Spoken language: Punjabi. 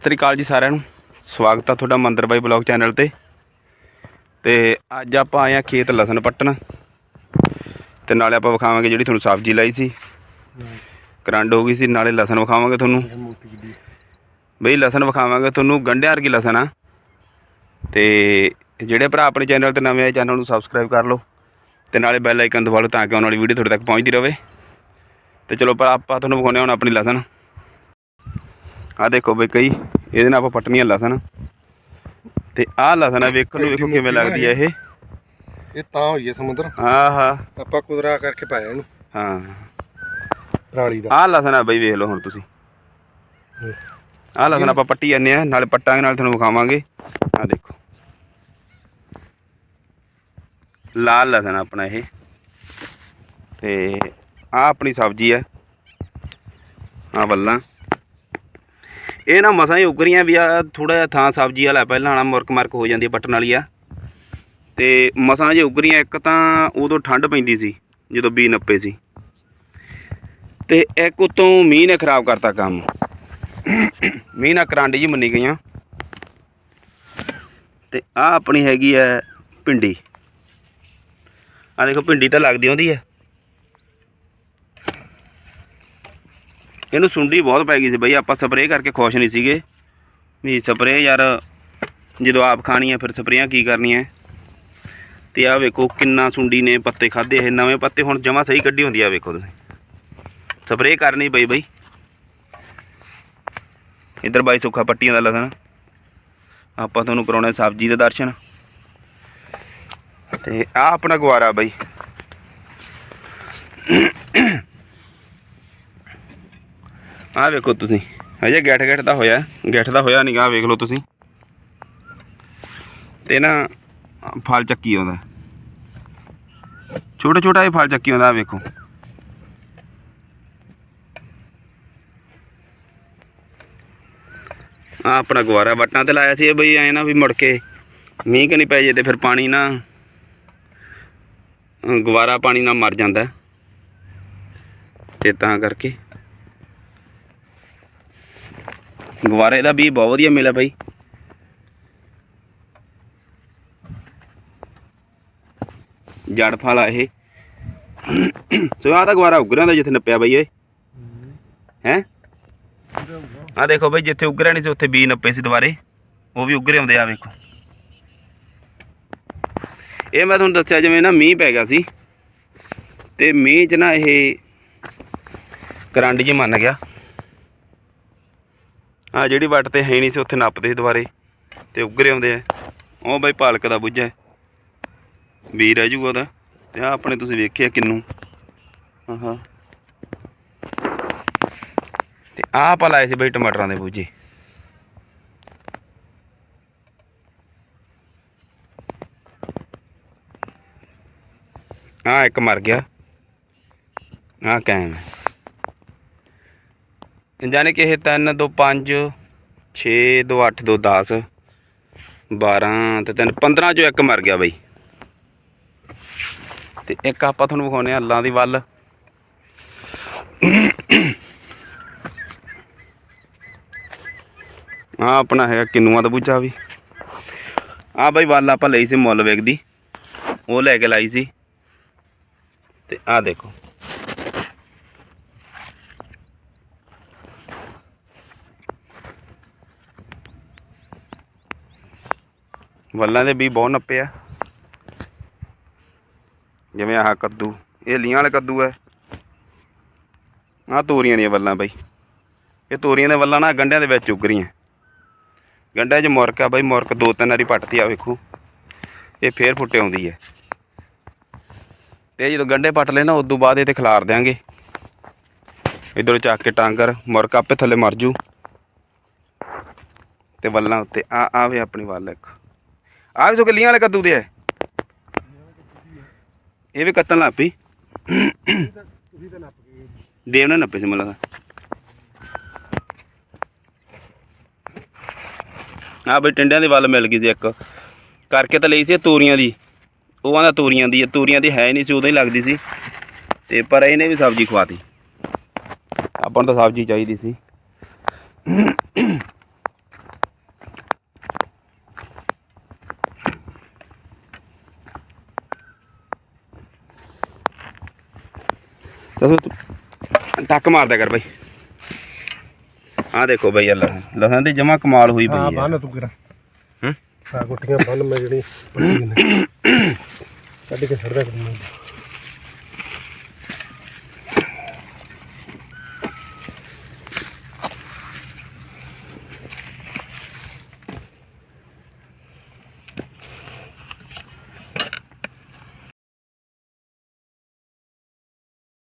ਸਤਿ ਸ੍ਰੀ ਅਕਾਲ ਜੀ ਸਾਰਿਆਂ ਨੂੰ। ਸਵਾਗਤ ਆ ਤੁਹਾਡਾ ਮੰਦਰ ਬਾਈ ਬਲੌਗ ਚੈਨਲ ਤੇ। ਤੇ ਅੱਜ ਆਪਾਂ ਆਏ ਆ ਖੇਤ ਲਸਣ ਪੱਟਣ। ਤੇ ਨਾਲੇ ਆਪਾਂ ਵਿਖਾਵਾਂਗੇ ਜਿਹੜੀ ਤੁਹਾਨੂੰ ਸਬਜ਼ੀ ਲਾਈ ਸੀ। ਕਰੰਡ ਹੋ ਗਈ ਸੀ, ਨਾਲੇ ਲਸਣ ਵਿਖਾਵਾਂਗੇ ਤੁਹਾਨੂੰ। ਬਈ ਲਸਣ ਵਿਖਾਵਾਂਗੇ ਤੁਹਾਨੂੰ, ਗੰਢਿਆਂ ਵਰਗੀ ਲਸਣ ਆ। ਤੇ ਜਿਹੜੇ ਭਰਾ ਆਪਣੇ ਚੈਨਲ ਤੇ ਨਵੇਂ ਆਏ ਚੈਨਲ ਨੂੰ ਸਬਸਕ੍ਰਾਈਬ ਕਰ ਲਓ। ਤੇ ਨਾਲੇ ਬੈਲ ਆਈਕਨ ਦਬਾ ਲਓ ਤਾਂ ਕਿ ਆਉਣ ਵਾਲੀ ਵੀਡੀਓ ਤੁਹਾਡੇ ਤੱਕ ਪਹੁੰਚਦੀ ਰਹੇ ਤੇ ਚਲੋ ਪਰ ਆਪਾਂ ਤੁਹਾਨੂੰ ਵਿਖਾਉਂਦੇ ਹਾਂ ਹੁਣ ਆਪਣੀ ਲਸਣ। ਆ ਦੇਖੋ ਬਈ ਕਈ ਇਹਦੇ ਨਾਲ ਆਪਾਂ ਪਟਣੀਆਂ ਲਸਣ। ਤੇ ਆਹ ਲਸਣ ਆ ਵੇਖਣ ਨੂੰ ਵੇਖੋ ਕਿਵੇਂ ਲੱਗਦੀ ਆ ਇਹ। ਇਹ ਤਾਂ ਹੋਈ ਹੈ ਸਮੁੰਦਰ। ਆਹਾ ਆਪਾਂ ਕੁਦਰਾ ਕਰਕੇ ਪਾਇਆ ਇਹਨੂੰ। ਹਾਂ। ਪਰਾਲੀ ਦਾ। ਆਹ ਲਸਣ ਆ ਬਈ ਵੇਖ ਲਓ ਹੁਣ ਤੁਸੀਂ। ਆਹ ਲਸਣ ਆਪਾਂ ਪੱਟੀ ਜਾਂਦੇ ਆ ਨਾਲੇ ਪੱਟਾਂਗੇ ਨਾਲ ਤੁਹਾਨੂੰ ਵਿਖਾਵਾਂਗੇ। ਆ ਦੇਖੋ। ਲਾਲ ਲਸਣ ਆਪਣਾ ਇਹ। ਤੇ ਆ ਆਪਣੀ ਸਬਜ਼ੀ ਆ। ਆ ਵੱਲਾਂ। ਇਹ ਨਾ ਮਸਾਂ ਹੀ ਉਗਰੀਆਂ ਵੀ ਆ ਥੋੜਾ ਜਿਹਾ ਥਾਂ ਸਬਜ਼ੀ ਵਾਲਾ ਪਹਿਲਾਂ ਵਾਲਾ ਮੁਰਕ ਮਰਕ ਹੋ ਜਾਂਦੀ ਆ ਪੱਟਣ ਵਾਲੀ ਆ। ਤੇ ਮਸਾਂ ਜੇ ਉਗਰੀਆਂ ਇੱਕ ਤਾਂ ਉਦੋਂ ਠੰਡ ਪੈਂਦੀ ਸੀ, ਜਦੋਂ ਬੀ ਨੱਪੇ ਸੀ। ਤੇ ਇੱਕ ਉਤੋਂ ਮੀਂਹ ਨੇ ਖਰਾਬ ਕਰਤਾ ਕੰਮ। ਮੀਂਹ ਨਾਲ ਕਰਾਂਡੀ ਜੀ ਮੰਨੀ ਗਈਆਂ। ਤੇ ਆ ਆਪਣੀ ਹੈਗੀ ਹੈ ਭਿੰਡੀ। ਆ ਦੇਖੋ ਭਿੰਡੀ ਤਾਂ ਲੱਗਦੀ ਆਉਂਦੀ ਹੈ ਇਹਨੂੰ ਸੁੰਡੀ ਬਹੁਤ ਪੈ ਗਈ ਸੀ ਬਈ, ਆਪਾਂ ਸਪਰੇਅ ਕਰਕੇ ਖੁਸ਼ ਨਹੀਂ ਸੀਗੇ। ਵੀ ਸਪਰੇਅ ਯਾਰ, ਜਦੋਂ ਆਪ ਖਾਣੀ ਹੈ ਫਿਰ ਸਪਰੇਆਂ ਕੀ ਕਰਨੀਆਂ? ਤੇ ਆ ਵੇਖੋ ਕਿੰਨਾ ਸੁੰਡੀ ਨੇ ਪੱਤੇ ਖਾਦੇ ਇਹ ਨਵੇਂ ਪੱਤੇ ਹੁਣ ਜਮਾ ਸਹੀ ਕੱਢੀ ਹੁੰਦੀ ਆ ਵੇਖੋ ਤੁਸੀਂ। ਸਪਰੇਅ ਕਰਨੀ ਪਈ ਬਈ। ਇੱਧਰ ਬਾਈ ਸੁੱਖਾ ਪੱਟੀਆਂ ਦਾ ਲਸਣ। ਆਪਾਂ ਤੁਹਾਨੂੰ ਕਰਾਉਣੇ ਸਬਜ਼ੀ ਦੇ ਦਰਸ਼ਨ। ਤੇ ਆ ਆਪਣਾ ਗੁਆਰਾ ਬਾਈ। ਆ ਵੇਖੋ ਤੁਸੀਂ। ਹਜੇ ਗੈਠ ਗੈਠ ਦਾ ਹੋਇਆ। ਗੈਠ ਦਾ ਹੋਇਆ ਨਹੀਂ ਨਹੀਂਗਾ ਵੇਖ ਲਓ ਤੁਸੀਂ। ਤੇ ਨਾ ਫਲ ਚੱਕੀ ਆਉਂਦਾ। ਛੋਟਾ ਛੋਟਾ ਇਹ ਫਲ ਚੱਕੀ ਆਉਂਦਾ ਆਹ ਵੇਖੋ। ਆ ਆਪਣਾ ਗੁਆਰਾ ਵੱਟਾਂ ਤੇ ਲਾਇਆ ਸੀ ਇਹ ਬਈ ਐ ਨਾ ਵੀ ਮੁੜ ਕੇ ਮੀਂਹ ਕਿ ਨਹੀਂ ਪੈ ਜੇ ਤੇ ਫਿਰ ਪਾਣੀ ਨਾ ਅ, ਗੁਆਰਾ ਪਾਣੀ ਨਾਲ ਮਰ ਜਾਂਦਾ। ਤੇ ਤਾਂ ਕਰਕੇ ਗੁਆਰੇ ਦਾ ਵੀ ਬਹੁਤ ਵਧੀਆ ਮਿਲਿਆ ਬਾਈ। ਜੜ ਫਲ ਆ ਇਹ। ਸੋ ਆ ਤਾਂ ਗੁਆਰਾ ਉਗਰਿਆਂ ਦਾ ਜਿੱਥੇ ਨੱਪਿਆ ਬਾਈ ਓਏ ਹੈ? ਆ ਦੇਖੋ ਬਾਈ ਜਿੱਥੇ ਉਗਰਿਆ ਨਹੀਂ ਸੀ, ਉੱਥੇ ਬੀ ਨੱਪੇ ਸੀ ਦੁਬਾਰੇ। ਉਹ ਵੀ ਉਗਰੇ ਆਉਂਦੇ ਆ ਵੇਖੋ। ਇਹ ਮੈਂ ਤੁਹਾਨੂੰ ਦੱਸਿਆ ਜਿਵੇਂ ਨਾ ਮੀਂਹ ਪੈ ਗਿਆ ਸੀ। ਤੇ ਮੀਂਹ 'ਚ ਨਾ ਇਹ ਕਰੰਡ ਜੀ ਮੰਨ ਗਿਆ। ਆ ਜਿਹੜੀ ਵੱਟ ਤੇ ਹੈ ਨਹੀਂ ਸੀ, ਉੱਥੇ ਨੱਪਦੇ ਸੀ ਦੁਬਾਰੇ। ਤੇ ਉਗਰੇ ਆਉਂਦੇ ਆ। ਉਹ ਬਾਈ ਪਾਲਕ ਦਾ ਬੁੱਝਾ ਹੈ। ਰਹਿ ਜੂਗਾ ਉਹਦਾ। ਤੇ ਆ ਆਪਣੇ ਤੁਸੀਂ ਵੇਖਿਆ ਕਿੰਨੂ। ਆਹਾ। ਤੇ ਆਹ ਆਪਾਂ ਲਾਏ ਸੀ ਬਈ ਟਮਾਟਰਾਂ ਦੇ ਬੂਝੇ। ਆ ਇੱਕ ਮਰ ਗਿਆ। ਆ ਕਾਇਮ ਹੈ। ਜਾਨੇ ਕਿ ਇਹ 3 2 5 6 2 8 2 10 12 ਤੇ 3 15 ਚੋਂ ਇੱਕ ਮਰ ਗਿਆ ਬਈ। ਤੇ ਇੱਕ ਆਪਾਂ ਤੁਹਾਨੂੰ ਵਿਖਾਉਨੇ ਆ ਅੱਲਾਂ ਦੀ ਵੱਲ। ਆ ਆਪਣਾ ਹੈਗਾ ਕਿੰਨੂਆਂ ਦਾ ਬੂਝਾ ਵੀ। ਆ ਬਈ ਵੱਲ ਆਪਾਂ ਲਈ ਸੀ ਮੁੱਲ ਵੇਖਦੀ। ਉਹ ਲੈ ਕੇ ਲਾਈ ਸੀ। ਤੇ ਆ ਦੇਖੋ। ਵੱਲਾਂ ਦੇ ਵੀ ਬਹੁਤ ਨੱਪੇ ਆ। ਜਿਵੇਂ ਆਹ ਕੱਦੂ, ਇਹ ਲੀਆਂ ਵਾਲਾ ਕੱਦੂ ਹੈ ਆਹ ਤੋਰੀਆਂ ਦੀਆਂ ਵੱਲਾਂ ਬਾਈ। ਇਹ ਤੋਰੀਆਂ ਦੇ ਵੱਲਾਂ ਨਾ ਗੰਢਿਆਂ ਦੇ ਵਿੱਚ ਉੱਗ ਰਹੀਆਂ। ਗੰਢਿਆਂ 'ਚ ਮੁਰਕ ਆ ਬਾਈ, ਮੁਰਕ ਦੋ ਤਿੰਨ ਵਾਰੀ ਪੱਟਤੀ ਆ ਵੇਖੋ। ਇਹ ਫੇਰ ਫੁੱਟੇ ਆਉਂਦੀ ਹੈ ਤੇ ਜਦੋਂ ਗੰਢੇ ਪੱਟ ਲੈ ਨਾ, ਉਦੋਂ ਬਾਅਦ ਇਹ ਤੇ ਖਿਲਾਰ ਦਿਆਂਗੇ। ਇਧਰੋਂ ਚੱਕ ਕੇ ਟਾਂਗਰ, ਮੁਰਕ ਆਪੇ ਥੱਲੇ ਮਰ ਜੂ। ਤੇ ਵੱਲਾਂ ਉੱਤੇ ਆ ਆਵੇ ਆਪਣੀ ਵੱਲ ਇੱਕ। ਆਹ ਵੀ ਸੋ ਗੱਲੀਆਂ ਵਾਲੇ ਕੱਦੂ ਦੇ ਆ। ਇਹ ਵੀ ਕੱਤਣ ਲੱਗ ਪਈ। ਤੁਸੀਂ ਤਾਂ ਨੱਪ ਗਏ ਦੇਵ ਨੇ ਨੱਪੇ ਸੀ ਮੈਨੂੰ ਲੱਗਦਾ ਆ ਬਈ ਟਿੰਡਿਆਂ ਦੀ ਵੱਲ ਮਿਲ ਗਈ ਸੀ ਇੱਕ। ਕਰਕੇ ਤਾਂ ਲਈ ਸੀ ਇਹ ਤੋਰੀਆਂ ਦੀ। ਉਹ ਆਂਦਾ ਤੋਰੀਆਂ ਦੀ ਹੈ ਤੋਰੀਆਂ ਦੀ ਹੈ ਨਹੀਂ ਸੀ, ਉਦੋਂ ਹੀ ਲੱਗਦੀ ਸੀ। ਤੇ ਪਰ ਇਹਨੇ ਵੀ ਸਬਜ਼ੀ ਖਵਾਤੀ। ਆਪਾਂ ਨੂੰ ਤਾਂ ਸਬਜ਼ੀ ਚਾਹੀਦੀ ਸੀ। ਟੱਕ ਮਾਰਦਾ ਕਰ ਬਾਈ। ਆ ਦੇਖੋ ਬਈ ਲਸਣ। ਲਸਣ ਦੀ ਜਮਾ ਕਮਾਲ ਹੋਈ ਹਾਂ ਪਈ ਹੈ। ਬੰਨ ਤੂੰ ਕਿਰਾ। ਹੂੰ? ਗੁੱਟੀਆਂ ਬੰਨ ਮੈਂ ਜਿਹੜੀ ਕੱਢ ਕੇ ਛੱਡਦਾ ਕਰੂੰਗਾ।